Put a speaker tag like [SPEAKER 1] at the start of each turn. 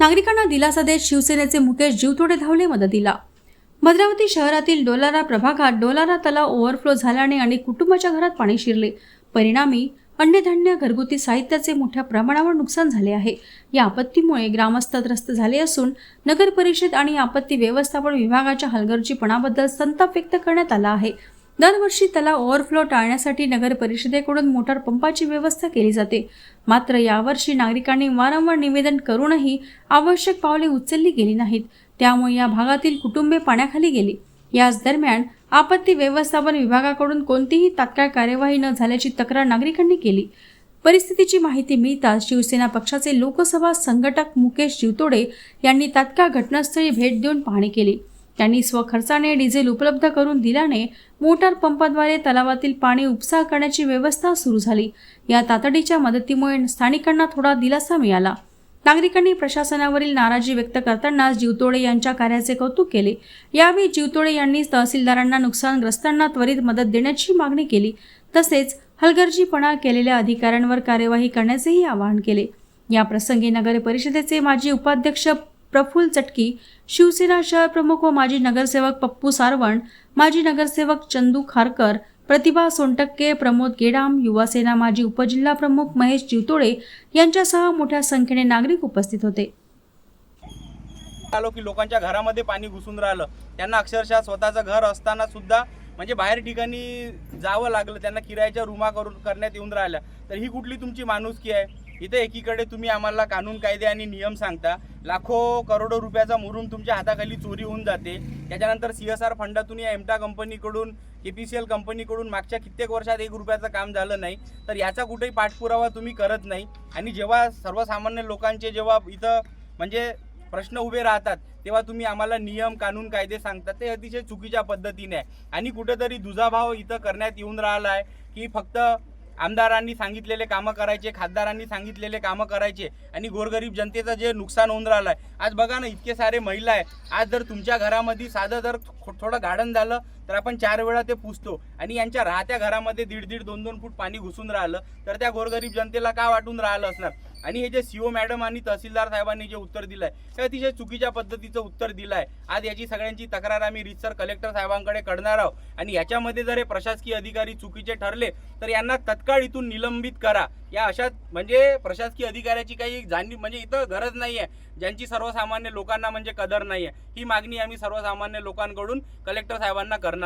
[SPEAKER 1] नागरिकांना दिलासा देत शिवसेनेचे मुकेश जीवतोडे धावले मदतीला. भद्रावती शहरातील डोलारा प्रभागात डोलारा तलाव ओव्हरफ्लो झाल्याने अनेक कुटुंबाच्या घरात पाणी शिरले. परिणामी अन्नधान्य घरगुती साहित्याचे मोठ्या प्रमाणावर नुकसान झाले आहे. या आपत्तीमुळे ग्रामस्थ त्रस्त झाले असून नगर परिषद आणि आपत्ती व्यवस्थापन विभागाच्या हलगर्जीपणाबद्दल संताप व्यक्त करण्यात आला आहे. दरवर्षी त्याला ओव्हरफ्लो टाळण्यासाठी नगर परिषदेकडून मोटार पंपाची व्यवस्था केली जाते. मात्र यावर्षी नागरिकांनी वारंवार निवेदन करूनही आवश्यक पावले उचलली गेली नाहीत. त्यामुळे या भागातील कुटुंबे पाण्याखाली गेली. याच दरम्यान आपत्ती व्यवस्थापन विभागाकडून कोणतीही तात्काळ कार्यवाही न झाल्याची तक्रार नागरिकांनी केली. परिस्थितीची माहिती मिळताच शिवसेना पक्षाचे लोकसभा संघटक मुकेश जिवतोडे यांनी तात्काळ घटनास्थळी भेट देऊन पाहणी केली. त्यांनी स्वखर्चाने डिझेल उपलब्ध करून दिल्याने मोटार पंपाद्वारे तलावातील पाणी उपसा करण्याची व्यवस्था सुरू झाली. या तातडीच्या मदतीमुळे स्थानिकांना थोडा दिलासा मिळाला. नागरिकांनी प्रशासनावरील नाराजी व्यक्त करतानाच जीवतोडे यांच्या कार्याचे कौतुक केले. यावेळी जीवतोडे यांनी तहसीलदारांना नुकसानग्रस्तांना त्वरित मदत देण्याची मागणी केली. तसेच हलगर्जीपणा केलेल्या अधिकाऱ्यांवर कार्यवाही करण्याचेही आवाहन केले. या प्रसंगी नगर परिषदेचे माजी उपाध्यक्ष प्रफुल्ल चटकी शिवसेना शहर प्रमुख व माजी नगरसेवक पप्पू सारवण माजी नगरसेवक चंदू खारकर प्रतिभा सोनटक्के प्रमोद गेडाम युवासेना माजी उपजिल्हा प्रमुख महेश जीवतोडे यांच्यासह मोठ्या संख्येने नागरिक उपस्थित होते.
[SPEAKER 2] आलो की लोकांच्या घरामध्ये पाणी घुसून राहिलं. त्यांना अक्षरशः स्वतःचं घर असताना सुद्धा म्हणजे बाहेर ठिकाणी जावं लागलं त्यांना किरायाच्या रूमा करून करण्यात येऊन राहिल्या तर ही कुठली तुमची माणुसकी आहे? इथे एकीकडे तुम्ही आम्हाला कानून कायदे आणि नियम सांगता लाखो करोडो रुपयाचा मुरुम तुमच्या हाताखाली चोरी होऊन जाते. त्याच्यानंतर सी एस आर फंडातून या एमटा कंपनीकडून के पी सी एल कंपनीकडून मागच्या कित्येक वर्षात एक रुपयाचं काम झालं नाही. तर याचा कुठेही पाठपुरावा तुम्ही करत नाही. आणि जेव्हा सर्वसामान्य लोकांचे जेव्हा इथं म्हणजे प्रश्न उभे राहतात तेव्हा तुम्ही आम्हाला नियम कानून कायदे सांगतात. ते अतिशय चुकीच्या पद्धतीने आहे. आणि कुठेतरी दुजाभाव इथं करण्यात येऊन राहिला आहे की फक्त आमदारांनी सांगितलेले कामं करायचे खासदारांनी सांगितलेले कामं करायचे आणि गोरगरीब जनतेचं जे नुकसान होऊन राहिलं आहे आज बघा ना इतके सारे महिला आहे आज जर तुमच्या घरामध्ये साधं जर थोडं गार्डन झालं तर आपण चार वेळा ते पुसतो. आणि यांच्या राहत्या घरामध्ये दीड दीड दोन दोन फूट पाणी घुसून राहिलं तर त्या गोरगरीब जनतेला का वाटून राहिलं असणार? आणि हे जे सीओ मॅडम आणि तहसीलदार साहेबांनी जे उत्तर दिलं आहे ते अतिशय चुकीच्या पद्धतीचं उत्तर दिलं आहे आज याची सगळ्यांची तक्रार आम्ही रितसर कलेक्टर साहेबांकडे करणार आहोत. आणि याच्यामध्ये जर हे प्रशासकीय अधिकारी चुकीचे ठरले तर यांना तत्काळ इथून निलंबित करा. या अशा म्हणजे प्रशासकीय अधिकाऱ्याची काही जाणीव म्हणजे इथं गरज नाही आहे ज्यांची सर्वसामान्य लोकांना म्हणजे कदर नाही आहे ही मागणी आम्ही सर्वसामान्य लोकांकडून कलेक्टर साहेबांना करणार